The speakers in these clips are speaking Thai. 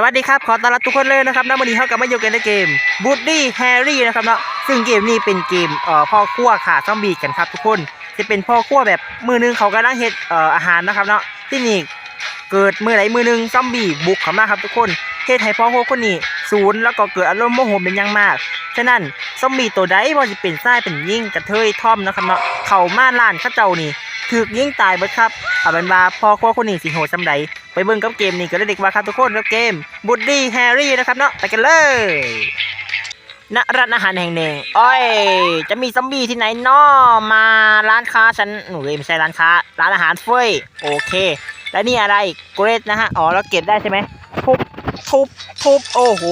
สวัสดีครับ ขอต้อนรับทุกคนเลยนะครับณวันนี้เขากลับมาอยู่กันในเกมบูดดี้แฮร์รี่นะครับเนาะซึ่งเกมนี้เป็นเกมเอ่อพ่อครัวขาซอมบี้กันครับทุกคนจะเป็นพ่อครัวแบบมือหนึงเขากำลังเฮ็ดเอ่ออาหารนะครับเนาะที่นี่เกิดมือไหนมือหนึงซอมบี้บุกเข้ามาครับทุกคนเฮ็ดให้พ่อครัวคนนี้ศูนย์แล้วก็เกิดอารมณ์โมโหเป็นอย่างมากฉะนั้นซอมบี้ตัวใดว่าจะเป็นไส้เป็นยิ่งกระเทยท่อมนะครับเนาะเข้ามาล้านข้าเจ้านี่ ถูกยิงตายเบิดครับเอาเป็นว่าพอครัวคนนี้สิโหดซำใดไปเบิ่งกับเกมนี้ก็ได้เด็กว่าครับทุกคนกับเกมบูดดี้แฮร์รี่นะครับเนาะไปกันเลยณร้านอาหารแห่งหนึ่งอ้อยจะมีซอมบี้ที่ไหนน้อมาร้านค้าฉันหนูไม่ใช่ร้านค้า ร้านอาหารเฟ้ยโอเค และนี่อะไรเกรดนะฮะ อ๋อเราเก็บได้ใช่ไหมทุบทุบทุบโอ้โห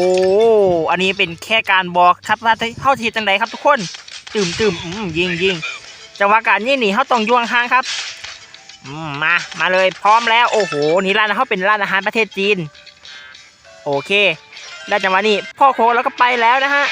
อันนี้เป็นแค่การบอกครับว่าเข้าทีจังไดครับทุกคนตื่มตื่มยิงยิง จังหวะการยิงนี่เขาต้องยวงห่างครับมา มาเลยพร้อมแล้วโอ้โห นี่ร้านเขาเป็นร้านอาหารประเทศจีน โอเค ได้จังหวะนี้พ่อโคแล้วก็ไปแล้วนะฮะ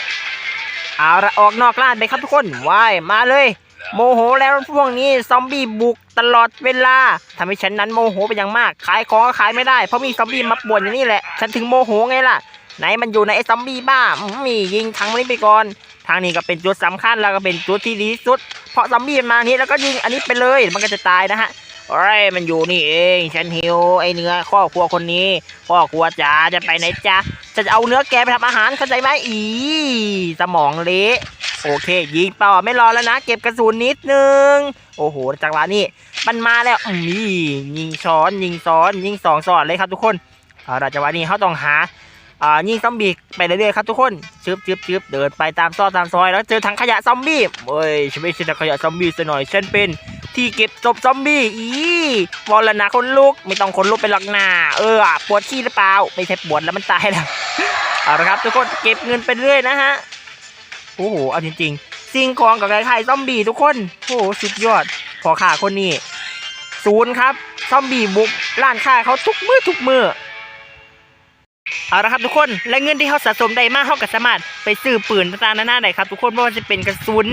เอาละออกนอกร้านไปครับทุกคนว้ายมาเลย โมโหแล้วพวกนี้ซอมบี้บุกตลอดเวลาทำให้ฉันนั้นโมโหไปอย่างมาก ขายของก็ขายไม่ได้เพราะมีซอมบี้มาป่วนอย่างนี้แหละ ฉันถึงโมโหไงล่ะ ไหนมันอยู่ในไอ้ซอมบี้บ้ามียิงทางนี้ไปก่อน ทางนี้ก็เป็นจุดสำคัญแล้วก็เป็นจุดที่ดีที่สุด เพราะซอมบี้มันมานี้แล้วก็ยิงอันนี้ไปเลยมันก็จะตายนะฮะเอ้ยมันอยู่นี่เองฉันหิวไอเนื้อข้อครัวคนนี้พ่อครัวจ๋าจะไปไหนจ๊ะจะเอาเนื้อแกไปทำอาหารเข้าใจไหมอีสมองเละโอเค ยิงต่อไม่รอแล้วนะ เก็บกระสุนนิดนึง โอ้โหจังหวะนี้มันมาแล้วอืมยิงช้อนยิงซ้อน ยิงสองซ้อนเลยครับทุกคนเอาละจังหวะนี้เขาต้องหา อ่ายิงซอมบี้ไปเรื่อยๆครับทุกคนชึบชึบชึบเดินไปตามซอกตามซอยแล้วเจอถังขยะซอมบี้เฮ้ยฉันไม่ใช่ถังขยะซอมบี้ซะหน่อยฉันเป็นที่เก็บศพซอมบี้อีวอลนะคนลุกไม่ต้องคนลุกไปหรอกหนาเออปวดขี้หรือเปล่าไม่ใช่ปวดแล้วมันตายแล้วเอาละครับ ทุกคนเก็บเงินไปเรื่อยนะฮะโอ้โหเอาจริงๆสิ่งของกับไข่ซอมบี้ทุกคนโอ้โหสุดยอดพอข่าคนนี้ศูนย์ครับซอมบี้บุกร้านค้าเขาทุกมือทุกมือ เอาละครับทุกคนและเงินที่เขาสะสมได้มากเขาก็สามารถไปซื้อปืนต่างๆนานาได้ครับทุกคนไม่ว่าจะเป็นกระสุน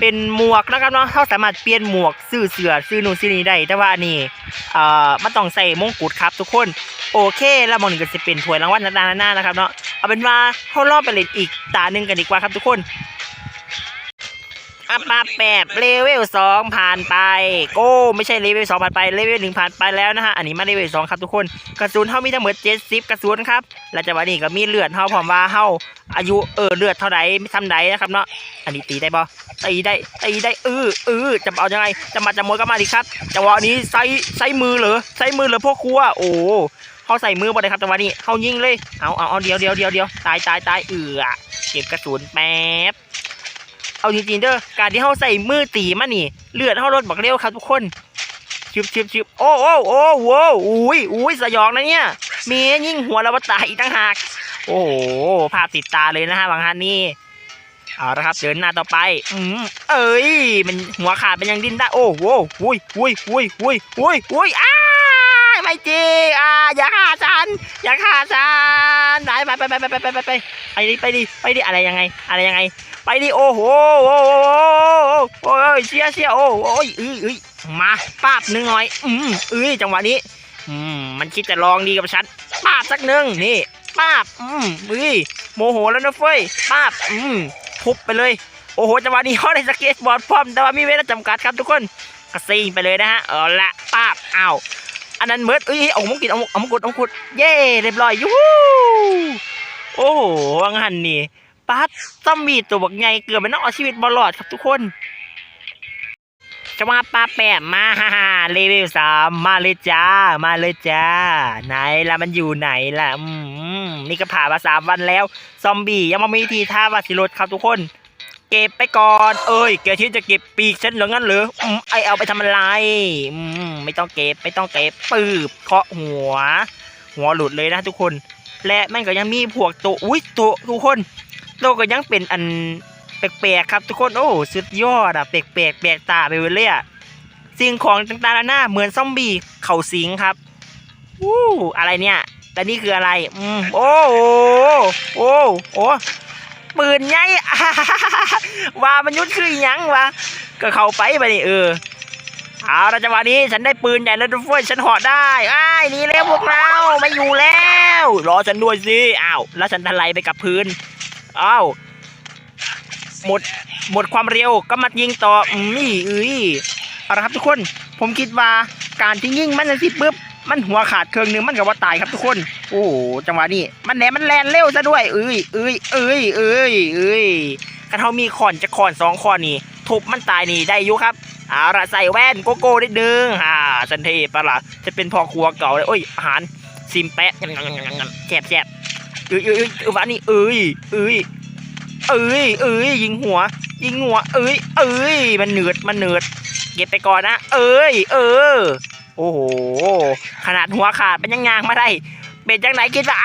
เป็นหมวกนะครับเนาะเขาสามารถเปลี่ยนหมวกซื้อเสือซื้อนู่นซื้อนี่ได้แต่ว่าอันนี้เอ่อมาต้องใส่มงกุฎครับทุกคนโอเคแล้วมองนี่ก็จะเป็นถ้วยรางวัลต่างๆนานานะครับเนาะเอาเป็นว่าเขารอบไปเล่นอีกตาหนึ่งกันดีกว่าครับทุกคน อัปมาแปดเลเวลสองผ่านไป โก้ไม่ใช่เลเวลสองผ่านไปเลเวลหนึ่งผ่านไปแล้วนะฮะอันนี้มาเลเวลสองครับทุกคนกระสุนเท่ามีทั้งหมดเจ็ดสิบกระสุนครับและจังหวะนี้ก็มีเลือดเท่าผมว่าเท่าอายุเออเลือดเท่าไหร่ทำไหนนะครับเนาะอันนี้ตีได้ปะตีได้ตีได้เออเออจะเอายังไงจะมาจะมวยก็มาดิครับจังหวะนี้ใช้ใช้มือเหรอใช้มือเหรอพ่อครัวโอ้เขาใส่มือบ่ได้ครับจังหวะนี้เขายิงเลยเอาเอาเอาเดียวเดียวเดียวเดียวตายตายตายเอือเก็บกระสุนแป๊บ เอาจริงๆเด้อการที่เขาใส่มือตีมันนี่ เลือดเขาลดบักเร็วครับทุกคนชึบชึบชึบโอ้โอ้โอ้โว้อุ้ยอุ้ยสยองนะเนี่ยมียิ่งหัวแล้วว่าตายอีกตั้งหาก โอ้โหภาพติดตาเลยนะฮะบางท่านนี่เอาละครับเดินหน้าต่อไป อืมเอ้ยมันหัวขาดเป็นยังดิ้นได้ โอ้โหอุ้ยอุ้ยอุ้ยอุ้ยอุ้ยอุ้ยอ้าไม่จริงอ่าอย่าฆ่าฉันอย่าฆ่าฉันไปไปไปไปไปไปไปไปไปดิไปดิไปดิอะไรยังไง อะไรยังไง ไปดิโอ้โหโอ้โหโอ้ยเชียเชียโอ้โอ้ยอืออือมาป้าบหนึ่งหน่อย อืมอือจังหวะนี้ อืมมันคิดจะลองดีกับฉันป้าบสักหนึ่งนี่ป้าบอืมอือโมโหแล้วนะเฟ้ยป้าบอืมทุบไปเลย โอ้โหจังหวะนี้เขาได้สเก็ตบอร์ดพร้อมแต่ว่ามีเวลาจำกัดครับทุกคนกระซิงไปเลยนะฮะเอาละป้าบอ้าวอันนั้นเมิร์ดเอ้ยเอามงกุฎเอาเอามงกุฎเอามงกุฎเย้เรียบร้อยยูฮูโอ้โหวังหันนี่ ปัดซอมบี้ตัวบักใหญ่เกือบเป็นน้องเอาชีวิตบอลอดครับทุกคนจะมาปลาแปะมาฮ่าฮ่าเลเวลสามมาเลยจ้า มาเลยจ้า ไหนล่ะมันอยู่ไหนล่ะอืมนี่ก็ผ่านมาสามวันแล้ว ซอมบี้ยังไม่มีทีท่าว่าสิรถครับทุกคน เก็บไปก่อน เอ้ยแกที่จะเก็บปีกฉันหรืองั้นหรออืมไอเอาไปทำอะไรอืมไม่ต้องเก็บไม่ต้องเก็บปืบเคาะหัว หัวหลุดเลยนะทุกคน และมันก็ยังมีพวกตัวอุ้ยตัวทุกคน โลกก็ยังเป็นอันแปลกๆครับ ทุกคนโอ้สุดยอดอะแปลกๆแปลกตาไปเลยอะสิ่งของต่างๆนานาเหมือนซอมบี้เข่าสิงครับวู้อะไรเนี่ยแต่นี่คืออะไรอืมโอ้โหโอ้โอ้ปืนใหญ่ว่ามันยุดคือยังวะก็เข้าไปไปนี่เออเอาละจังหวะนี้ฉันได้ปืนใหญ่แล้วด้วยฉันหาะได้ไอ้ายนี่แล้วพวกเราไม่อยู่แล้ว รอฉันด้วยสิอ้าวแล้วฉันทลายไปกับพื้น อ้าวหมดหมดความเร็วก็มายิงต่ออืมนี่เอ้ยเอาละครับทุกคน ผมคิดว่าการที่ยิงมันสิปุ๊บมันหัวขาดเครื่องหนึงมันก็ว่าตายครับทุกคน โอ้จังหวะนี้มันแหนมันแลนเร็วซะด้วยเอ้ยเอ้ยเอ้ยเอ้ยเอ้ยกระเทามีขอนจะขอนสองขอนนี่ทุบมันตายนี่ได้อยู่ครับเอาละใส่แว่นโกโก้นิดนึงอ่าฉันเทปะล่ะจะเป็นพ่อครัวเก่าเลยโอ้ยอาหารซิมแปะแฉบแฉบ เอ้ยเอ้ยเอ้ยเอ้ยวันนี้เอ้ยเอ้ยเอ้ยเอ้ยยิงหัว ยิงหัว เอ้ยเอ้ยมันเหนืดมันเหนืดเก็บไปก่อนนะเอ้ย เออ โอ้โห ขนาดหัวขาดเป็นยังยางมาได้เป็นจังไหนคิดว่า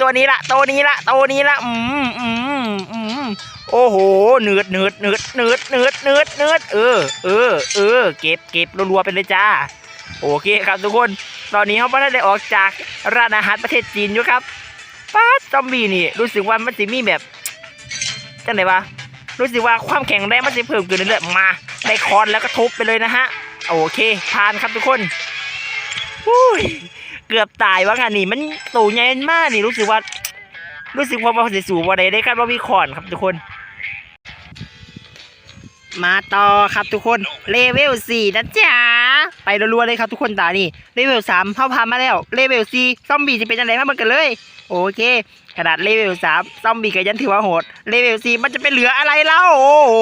ตัวนี้ละตัวนี้ละตัวนี้ละอืมอืมอืมโอ้โหเนืดเนืดเนืดเนืดเนืดเนืดเนืดเออ เออ เออ เก็บเก็บรัวๆไปเลยจ้า โอเคครับทุกคน ตอนนี้เขาไม่ได้ออกจากร้านอาหารประเทศจีนอยู่ครับ ป้าซอมบี้นี่ รู้สึกว่ามันจะมีแบบจังไหนวะรู้สึกว่าความแข็งแรงมันจะเพิ่มขึ้นเรื่อยๆมาได้คอนแล้วก็ทุบไปเลยนะฮะ โอเคผ่านครับทุกคนอุ้ยเกือบตายวะค่ะนี่มันตูใหญ่มากนี่รู้สึกว่า รู้สึกว่ามันจะสูงว่าใดได้ครับว่ามีคอนครับทุกคน มาต่อครับทุกคนเลเวล4นะจ๊ะไปรัวๆเลยครับทุกคนตานี่เลเวล3เข้าพามาแล้วเลเวล4ซอมบี้จะเป็นยังไงมาเหมือนกันเลย โอเคขนาดเลเวล3ซอมบี้ก็ยันถือว่าโหดเลเวล4มันจะเป็นเหลืออะไรเล่าโอ้โห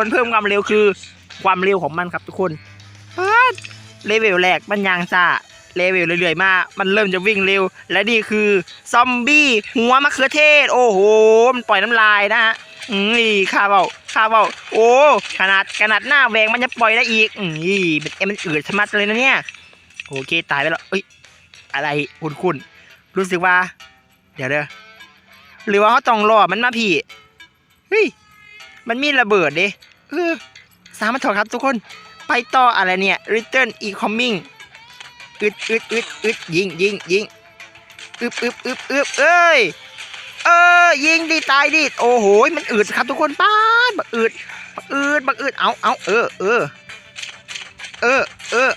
มันเพิ่มความเร็วคือ ความเร็วของมันครับทุกคนป๊าดเลเวลแรกมันยางซ่าเลเวลเรื่อยๆมา มันเริ่มจะวิ่งเร็ว และนี่คือซอมบี้หัวมะเขือเทศ โอ้โห มันปล่อยน้ำลายนะฮะ อืมนี่ข้าเบาข้าเบาโอ้ขนาดขนาดหน้าแหวงมันจะปล่อยได้อีกอืมนี่มันเอ็มมันอืดสมัดเลยนะเนี่ยโอเคตายไปแล้วเอ้ยอะไรคุณคุณรู้สึกว่า เดี๋ยวเด้อหรือว่าเขาต้องรอมันมาพี่เฮ้ยมันมีระเบิดดิเออสามารถถอดครับทุกคนไปต่ออะไรเนี่ย return e coming อึดอึดอึดอึดยิงยิงยิงอึบอึบอึบอึบเอ้ย เออ ยิงดิตายดิโอ้โหมันอืดครับทุกคนป้าบักอืดบักอืดบักอืดเอาเอาเออเออเออเออ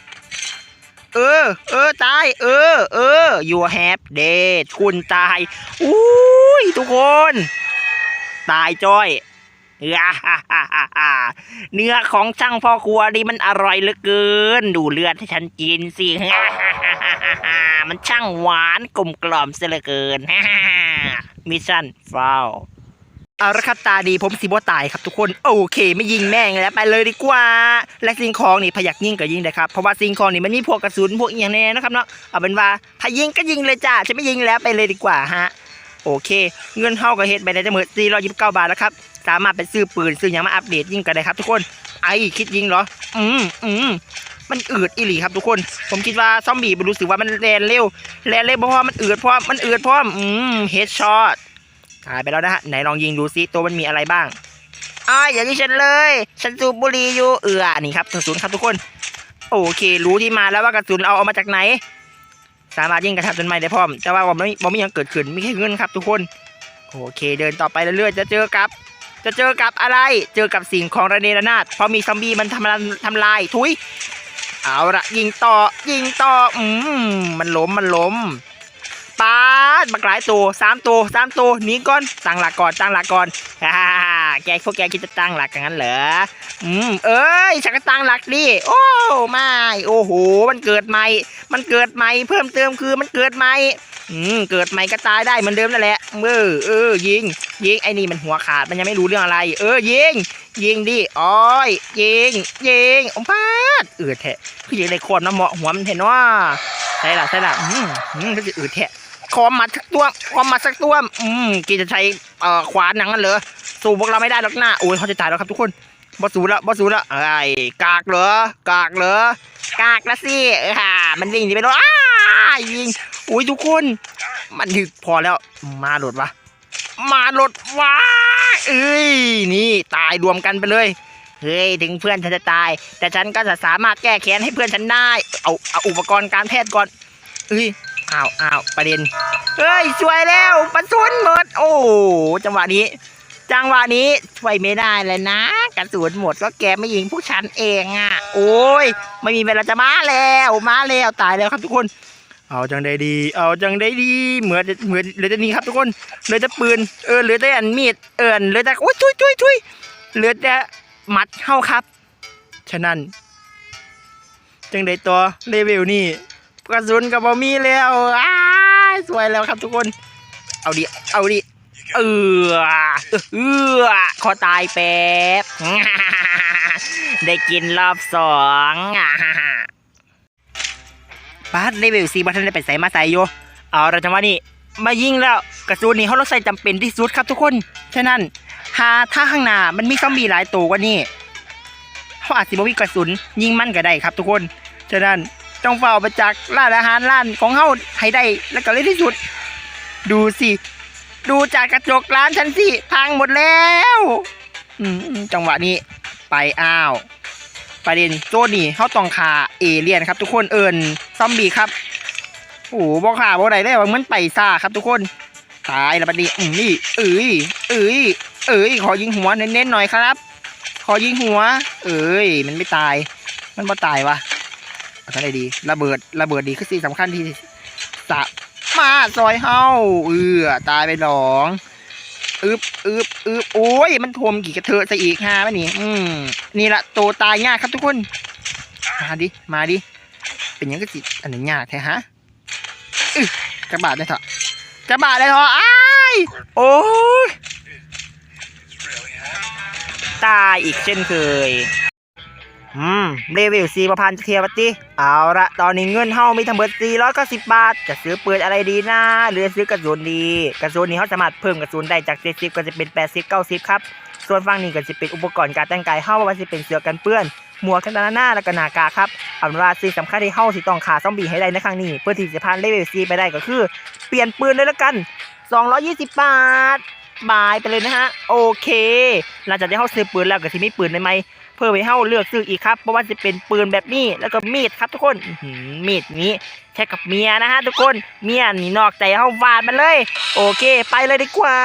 เออ เออ ตาย เออ เออ you have dead คุณตาย อุ้ย ทุกคน ตายจ้อยฮ่าฮ่าฮ่าฮ่าเนื้อของช่างพ่อครัวนี่มันอร่อยเหลือเกิน ดูเลือดให้ฉันกินสิฮ่าฮ่าฮ่าฮ่ามันช่างหวานกลมกล่อมเสียเหลือเกินฮ่า มิชชั่นฟาวเอาละครับตาดีผมสิบ่ตายครับทุกคน โอเค ไม่ยิงแม่งแล้วไปเลยดีกว่า และสิ่งของนี่พยักยิงก็ยิงได้ครับ เพราะว่าสิ่งของนี่มันมีพวกกระสุนพวกอย่างแน่นะครับเนาะเอาเป็นว่าถ้ายิงก็ยิงเลยจ้าฉันไม่ยิงแล้วไปเลยดีกว่าฮะโอเค เงินเฮาก็เฮ็ดไปได้จะหมด429 บาทแล้วครับ สามารถไปซื้อปืนซื้อหยังมาอัปเดตยิงกันได้ครับทุกคนไอ้คิดยิงเหรอ อืมอืม มันอืดอีหลีครับทุกคน ผมคิดว่าซอมบี้มันรู้สึกว่ามันแลนเร็วแลนเร็วเพราะว่ามันอืดเพราะมันอืดเพราะอืมเฮดช็อตหายไปแล้วนะฮะไหนลองยิงดูซิตัวมันมีอะไรบ้างอ้ายอย่างนี้ฉันเลย ฉันสูบบุหรี่อยู่เอือนี่ครับกระสุนครับทุกคน โอเค รู้ที่มาแล้วว่ากระสุนเอาเอามาจากไหน สามารถยิงกระทับต้นไม้ได้พร้อม แต่ว่าผมไม่ผมไม่ยังเกิดขึ้นไมีแค่เงินครับ ทุกคน โอเค เดินต่อไปเรื่อยๆจะเจอกับ จะเจอกับอะไร เจอกับสิ่งของระเนระนาดเพราะมีซอมบี้มันทำลายทำลาย ทุย เอาละยิงต่อยิงต่ออืมมันล้มมันล้มปาดบักหลายตัวสามตัวสามตัวหนีก่อนตั้งหลักก่อนตั้งหลักก่อนฮ่าฮ่าฮ่าแกพวกแกคิดจะตั้งหลักกันงั้นเหรออืมเอ้ยฉันก็ตั้งหลักดิโอ้ไม่โอ้โหมันเกิดใหม่ มันเกิดใหม่เพิ่มเติมคือมันเกิดใหม่อืมเกิดใหม่ก็ตายได้เหมือนเดิมนั่นแหละเออเออยิงยิงไอ้นี่มันหัวขาดมันยังไม่รู้เรื่องอะไร เออยิง ยิงดิอ้อยยิงยิงอมพาดอืดแทะคือยิงในโคนมาเหมาะหัวมันเห็นว่าใช่ละใช่ละอืมอืมก็จะอืดแทะคอมมาสักตัวคอมมาสักตัวอืมกีจะใช้เอ่อขวานหนังนั่นเหรอสู้พวกเราไม่ได้หรอกหนะโอ้ยเขาจะตายแล้วครับทุกคนบอสูละบอสูละไอ้กากเหรอกากเหรอกากละสิฮ่ามันวิ่งหนีไปแล้วอ้ายิงอุ้ยทุกคน มันถึกพอแล้วมาโหลดวะ มาหลดวะเอ้ยนี่ตายรวมกันไปเลยเฮ้ยถึงเพื่อนฉันจะตาย แต่ฉันก็จะสามารถแก้แค้นให้เพื่อนฉันได้ เอาเอาอุปกรณ์การแพทย์ก่อนเอ้ยอ้าวอ้าวประเด็นเฮ้ยช่วยแล้วปะสุนหมด โอ้จังหวะนี้ จังหวะนี้ช่วยไม่ได้เลยนะกระสุนหมดก็แกไม่ยิงพวกฉันเองอะ่ะ โอ้ยไม่มีเวลาจะมาแล้วมาแล้วตายแล้วครับทุกคน เอาจังได้ดี เอาจังได้ดี เหมือนเหมือนเหลือแต่นี้ครับทุกคน เหลือแต่ปืน เออ เหลือแต่อันมีด เออเหลือแต่โอ้ยช่วยช่วยช่วยเหลือแต่หมัดเข้าครับ ฉะนั้น จังได้ตัวเลเวลนี่กระสุนกับบอมีแล้วอ้าสวยแล้วครับทุกคน เอาดิ เอาดิ เออเออขอตายแป๊บ ได้กินรอบสองบา สเลเวลซีบัทันได้ไปใส่มาใส่โยเอาเราจังหวะนี้มายิงแล้วกระสุนนี้เขาต้องใส่จำเป็นที่สุดครับทุกคนฉะนั้นหาถ้าข้างหน้ามันมีซอมบี้หลายตัวกว่านี้เขาอาจสิบวิกระสุนยิงมันก็ได้ครับทุกคนฉะนั้นต้องเฝ้าไปจากร้านอาหารร้านของเฮาให้ได้แล้วก็เลยที่สุด ดูสิดูจากกระจกร้านฉันสิพังหมดแล้วอืมจังหวะนี้ไปอ้าว ประเด็นโซนนี่เขาต้องคาเอเลียนครับ ทุกคนเอิญซอมบี้ครับโอ้โหบอกขาบอกไหนได้ว่ามันไปซ่าครับทุกคนตายแล้วประเดี๋ยวอืมนี่เอ้ยเอ้ยเอ้ยขอยิงหัวเน้นๆหน่อยครับ ขอยิงหัว เอ้ยมันไม่ตาย มันบ่ตายวะอาทำไงดีระเบิดระเบิดดีคือสิ่งสำคัญที่สะมาซอยเฮาเอือตายไปหลอง อึบอึบอึบโอ้ย มันทวมกี่กระเทอะซะอีกฮะมันนี่อืมนี่ละโตตายยายครับทุกคน มาดิ มาดิ เป็นยังก็จิตอันนี้ยายแท้ฮะอึกระบาดได้เถอะกระบาดได้เถอะอ้ายโอ้ย ตายอีกเช่นเคย อืมเลเวสี่ประพันธ์เทียบัติเอาละตอนนี้เงินเฮามีทั้งหมด490บบาท จะซื้อปืนอะไรดีนะหรือซื้อกระสุนดี กระสุนนี้เขาสามารถเพิ่มกระสุนได้จาก70ก็จะเป็น80 90ครับ ส่วนฝั่งนี้ก็จะเป็นอุปกรณ์การแต่งกายเฮาว่าจะเป็นเสื้อกันเปื้อนหมวกกันหน้าและก็หน้ากากครับอาเป็นว่าสิ่งสำคัญที่เฮาสิต้องขาซอมบี้ให้ได้ในครั้งนี้ เพื่อที่จะผ่านเลเวล4ไปได้ก็คือ เปลี่ยนปืนเลยละกัน 220 บาท บายไปเลยนะฮะ โอเค หลังจากที่เฮาซื้อปืนแล้วก็สิมีปืนใหม่ๆ เพื่อให้เฮาเลือกซื้ออีกครับเพราะว่าจะเป็นปืนแบบนี้แล้วก็มีดครับทุกคนมีดนี้ใช้กับเมียนะฮะทุกคนเมียนี่นอกใจเฮาวาดมันเลย โอเคไปเลยดีกว่า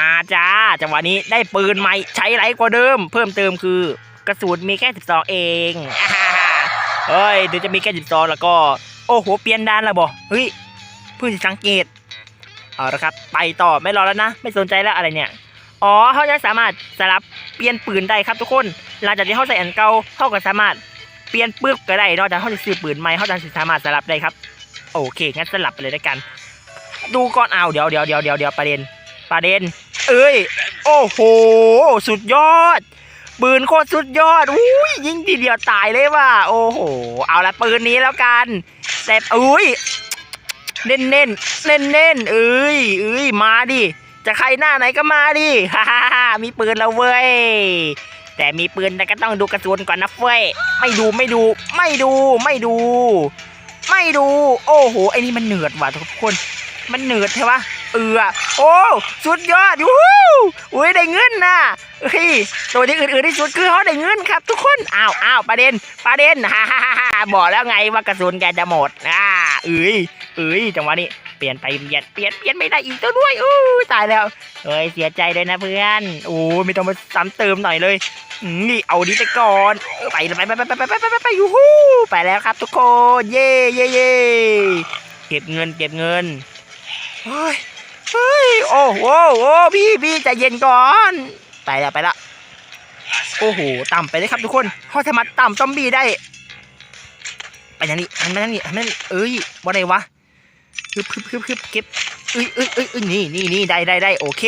อาจ้าจังหวะนี้ได้ปืนใหม่ใช้ไรกว่าเดิม เพิ่มเติมคือกระสุนมีแค่ 12 เองเฮ้ยเดี๋ยวจะมีแค่ 12 แล้วก็ โอ้โหเปลี่ยนด้านแล้วบ่เฮ้ยเพิ่งจะสังเกตเอาละครับ ไปต่อไม่รอแล้วนะ ไม่สนใจแล้วอะไรเนี่ย อ๋อเขาจะสามารถสลับเปลี่ยนปืนได้ครับทุกคน หลังจากที่เขาใส่อันเก่าเขาก็สามารถเปลี่ยนปึ๊บก็ได้นอกจากเขาจะซื้อปืนใหม่เขาจะสามารถสลับได้ครับ โอเคงั้นสลับไปเลยด้วยกัน ดูก่อนเอาเดี๋ยวเดี๋ยวเดี๋ยวเดี๋ยวเดี๋ยวประเด็นประเด็น เอ้ย โอ้โห สุดยอด ปืนโคตรสุดยอดอุ้ยยิงทีเดียวตายเลยว่ะโอ้โห เอาละปืนนี้แล้วกันแต่อุ้ยเน้นเน้นเน้นเน้นเอ้ยเอ้ยมาดิ จะใครหน้าไหนก็มาดิฮ่าฮ่าฮ่ามีปืนแล้วเว้ย แต่มีปืนแต่ก็ต้องดูกระสุนก่อนนะเฟ้ย ไม่ดูไม่ดู ไม่ดูไม่ดู ไม่ดู โอ้โหไอ้นี่มันเหนือดว่ะทุกคน มันเหนือดใช่ปะ เออโอ้สุดยอดยูฮูอุ้ยได้เงินนะเฮ้ยตัวที่อื่นๆที่สุดคือเขาได้เงินครับ ทุกคนอ้าวอ้าวประเด็นประเด็นฮ่าฮ่าฮ่าบอกแล้วไงว่ากระสุนแกจะหมดอ่าเอ้ยเอ้ยจังหวะนี้เปลี่ยนไปเปลี่ยนเปลี่ยนเปลี่ยนไม่ได้อีกตัวด้วยอู้ตายแล้วเอ้ยเสียใจด้วยนะเพื่อนโอ้ไม่ต้องมาซ้ำเติมหน่อยเลยนี่เอาดีไปก่อนไปไปไปไปไปไปไปไปยูฮูไปแล้วครับ ทุกคนเย่เย่เย่เก็บเงินเก็บเงินเฮ้ย เฮ้ยโอ้โหโอ้พี่พี่ใจเย็นก่อน ไปละไปละโอ้โหต่ำไปเลยครับทุกคนเขาสามารถต่ำซอมบี้ได้ไปอย่างนี้หันไปอย่างนี้หันไปอย่นเอ้ยว่าไรวะฮึบฮึบฮึบฮึบเก็บเอ้ยเอ้ยเอ้ยเอ้ยนี่นี่นี่ได้ได้ได้โอเค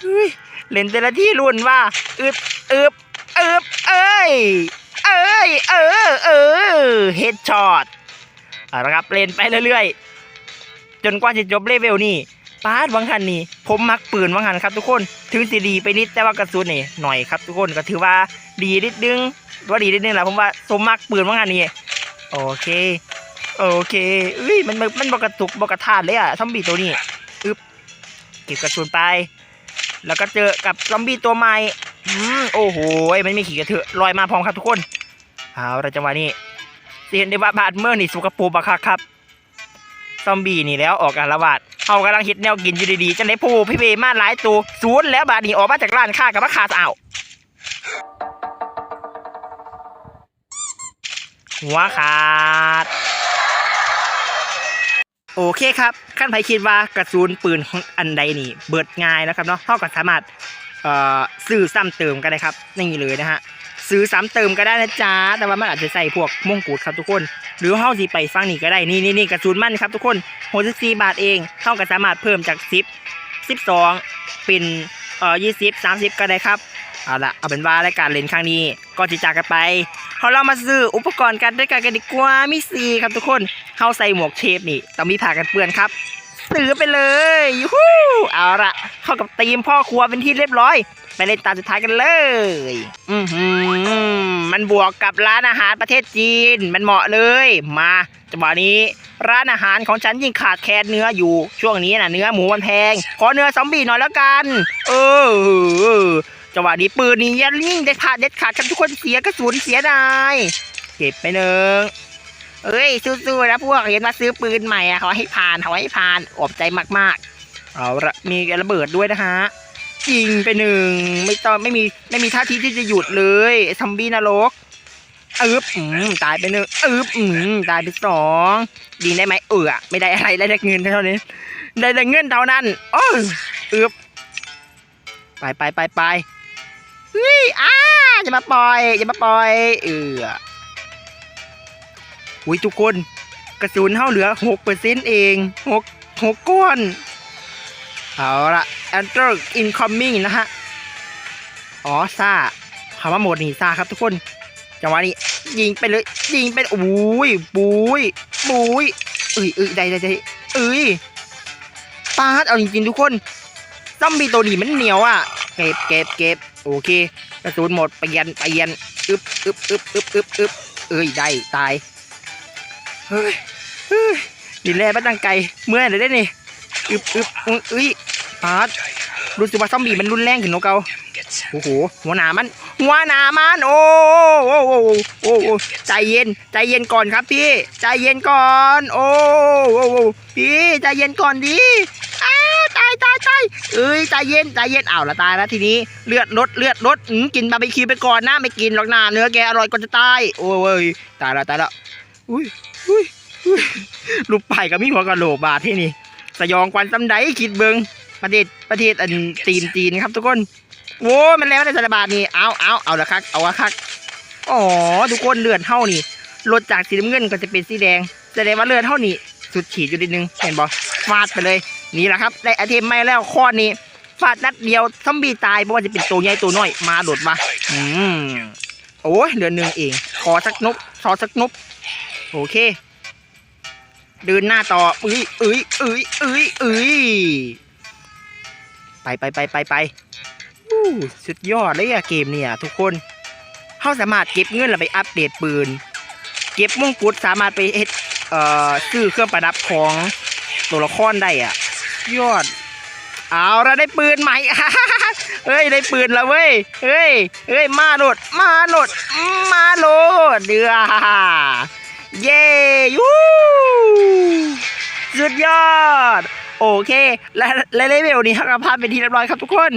เฮ้ยเล่นแต่ละที่รุ่นว่าอึบอึบอึบเอ้ยเอ้ยเออเออเฮดช็อตเอาละครับเล่นไปเรื่อยๆจนกว่าจะจบเลเวลนี่ ปาดวังหันนี่ ผมมักปืนวังหันครับทุกคน ถึงสิดีไปนิดแต่ว่ากระสุนนี่หน่อยครับทุกคนก็ถือว่าดีนิดนึงว่าดีนิดนึงแหละผมว่าสมมักปืนวังหันนี่โอเค โอเคเอ้ยมันมันบกระตุกบกระทานเลยอะซอมบี้ตัวนี้อึบเก็บกระสุนไป แล้วก็เจอกับซอมบี้ตัวใหม่อืมโอ้โหมันมีขี่กระเถอะลอยมาพร้อมครับทุกคนเอาละจังหวะนี้เห็นได้ว่าบาดเมื่อนี่สุกปูบักคักครับ ซอมบี้นี่แล้วออกอาละวาดเอากำลังฮิตแนวกินอยู่ดีๆจังได้ผู้พี่เบมาหลายตัวศูนย์แล้วบาดนี้ออกมาจากร้านค้ากับมาขาสเอาหัวขาด โอเคครับ ขั้นไผคิดว่ากระสุนปืนของอันใดนี่เบิดง่ายนะครับเนาะเท่ากับสามารถเอ่อซื้อซ้ำเติมก็ได้ครับนี่เลยนะฮะ ซื้อซ้ำเติมก็ได้นะจ๊ะ แต่ว่ามันอาจจะใส่พวกมงกุฎครับทุกคน หรือเฮาสิไปฟังนี่ก็ได้ นี่นี่นี่กระสุนมันครับทุกคน64บาทเองเท่ากับสามารถเพิ่มจาก10 12เป็นเอ่อ20 30ก็ได้ครับ เอาละเอาเป็นว่ารายการเล่นครั้งนี้ก็จะจากกันไปเขาเรามาซื้ออุปกรณ์กันด้วยกันกันดีกว่ามีสีครับทุกคน เข้าใส่หมวกเชฟนี่ต้องมีผ้ากันเปื้อนครับ ซื้อไปเลยยูฮูเอาละเข้ากับทีมพ่อครัวเป็นที่เรียบร้อย ไปเล่นตาสุดท้ายกันเลย อือหือมันบวกกับร้านอาหารประเทศจีน มันเหมาะเลย มาจังหวะนี้ ร้านอาหารของฉันยิ่งขาดแคลนเนื้ออยู่ ช่วงนี้นะเนื้อหมูมันแพง ขอเนื้อซอมบี้หน่อยแล้วกัน เออจังหวะนี้ปืนนี้ยันยิ่งเด็ดขาดเด็ดขาดกันทุกคนเสียกระสุนเสียดายเก็บไปหนึ่ง เอ้ยสู้ๆนะพวกเห็นมาซื้อปืนใหม่อะเขาให้ผ่านเขาให้ผ่านอบใจมากๆ เอาละมีระเบิดด้วยนะฮะยิงไปหนึ่งไม่ต้องไม่มีไม่มีท่าทีที่จะหยุดเลยไอ้ซอมบี้นรกอึบอืมตายไปหนึ่งอึบอืมตายไปสองยิงได้ไหมเออไม่ได้อะไรได้แต่เงินเท่านี้ ได้แต่เงินเท่านั้นโอ้ยอึบไปไปไปไปเฮ้ยอ้าอย่ามาปล่อยอย่ามาปล่อยเออ อุ้ยทุกคนกระสุนเท่าเหลือหกเปอร์เซ็นต์เองหกหกก้อนเอาละ enter incoming นะฮะ อ๋อซ่าคำว่าโหมดนี่ซ่าครับทุกคนจังหวะนี้ ยิงไปเลย ยิงไปอุ้ยบุยบุยเอ้ยเอ้ยได้ได้ได้เอ้ยปาดเอาจริงๆทุกคนซอมบี้ตัวนี้มันเหนียวอะ เก็บเก็บเก็บโอเคกระสุนหมดเปลี่ยนเปลี่ยนอึบอึบอึบอึบอึบอึบเอ้ยได้ตาย เฮ้ยเฮ้ยดีแลมาตั้งไกลเมื่อยเลยได้นี่อึบอึบอึบอึยปาดรู้สึกว่าซอมบี้มันรุนแรงขึ้นเนาเกาโอ้โหหัวหนามัน หัวหนามัน โอ้โอ้โอ้โอ้โอ้ใจเย็น ใจเย็นก่อนครับพี่ ใจเย็นก่อน โอ้โอ้โอ้พี่ใจเย็นก่อนดิอ้าวตายตายตายเอ้ยใจเย็นใจเย็นอ้าวละตายแล้วทีนี้เลือดลดเลือดลดอืมกินบาร์บีคิวไปก่อนนะไม่กินหรอกนะเนื้อแกอร่อยกว่าจะตายโอ้ยตายล้วตายล้วอุ้ยอุ้ยอุ้ย ลูกไผ่กับมีหัวกะโหลกบาดที่นี่ สยองควันซำไดคิดเบิงประเทศประเทศอันจีนจีนครับทุกคนโว้มันแล้วในสารบาทนี่เอาเอาเอาละครับเอาละครับอ๋อทุกคนเลือดเท่านี่ลดจากสีน้ำเงินก็จะเป็นสีแดงแสดงว่าเลือดเท่านี่สุดฉีดอยู่นิดนึงเห็นบอฟาดไปเลยนี่แหละครับได้ไอเทมใหม่แล้วข้อนี้ฟาดนัดเดียวซอมบี้ตายเพราะว่าจะเป็นตัวใหญ่ตัวน้อยมาโดดมาอืมโอ้ยเหลือหนึ่งเองขอสักนบขอสักนบ โอเค เดินหน้าต่ออุ้ยอุ้ยอุ้ยอุ้ยอุ้ยไปไปไปไปไปสุดยอดเลยอะเกมเนี่ย ทุกคนเขาสามารถเก็บเงินแล้วไปอัปเดตปืน เก็บมงกุฎสามารถไปเฮ็ดเอ่อซื้อเครื่องประดับของตัวละครได้อะ ยอด เอาเราได้ปืนใหม่เฮ้ยได้ปืนแล้วเว้ยเฮ้ยเฮ้ยมาโหลดมาโหลดมาโหลดเดือ เย้ยูสุดยอด โอเค และและเลเวลนี้ครับผ่านเป็นที่เรียบร้อยครับทุกคน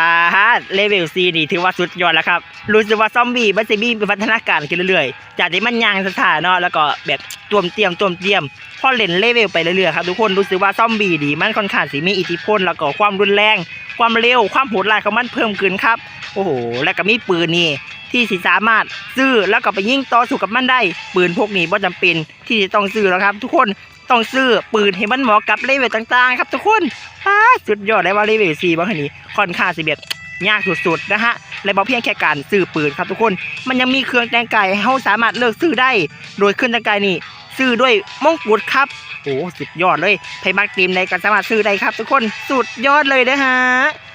อ่าฮะเลเวลซีนี่ถือว่าสุดยอดแล้วครับ รู้สึกว่าซอมบี้มันจะมีพัฒนาการขึ้นเรื่อยๆ จากที่มันยางสถานเนาะแล้วก็แบบตวมเตรียมตวมเตรียมพอเล่นเลเวลไปเรื่อยๆครับทุกคนรู้สึกว่าซอมบี้ดีมันค่อนข้างสิมีอิทธิพลแล้วก็ความรุนแรง ความเร็วความโหดร้ายของมันเพิ่มขึ้นครับ โอ้โห แล้วก็มีปืนนี่ที่สิสามารถซื้อแล้วก็ไปยิงต่อสู้กับมันได้ ปืนพวกนี้บ่จำเป็นที่จะต้องซื้อแล้วครับ ทุกคนต้องซื้อปืนให้มันเหมาะกับเลเวลต่างๆ ครับทุกคนป้าสุดยอดเลยว่าเลเวล4บางนี้ค่อนข้างสิแบบยดยากสุดๆนะฮะและบ่เพียงแค่การซื้อปืนครับทุกคน มันยังมีเครื่องแต่งกายให้เราสามารถเลือกซื้อได้ โดยเครื่องแต่งกายนี่ซื้อด้วยมงกุฎครับโอ้สุดยอดเลยไพมักตีมในการสามารถซื้อได้ครับ ทุกคนสุดยอดเลยนะฮะ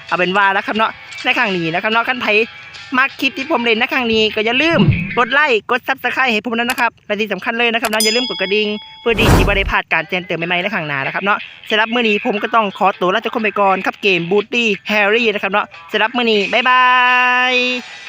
เอาเป็นว่าแล้วครับเนาะ ในครั้งนี้นะครับเนาะกันไผมาคลิปที่ผมเล่นในครั้งนี้ก็อย่าลืมกดไลค์กดซับสไครต์ให้ผมนั้นนะครับและที่สำคัญเลยนะครับเนาะอย่าลืมกดกระดิ่งเพื่อดีที่ไม่ได้พลาดการแจ้งเตือนใหม่ๆในครั้งหน้านะครับเนาะสำหรับมื้อนี้ผมก็ต้องขอตัวลาจากคนไปก่อนครับเกมบูตี้แฮร์รี่นะครับเนาะสำหรับมื้อนี้บ๊ายบาย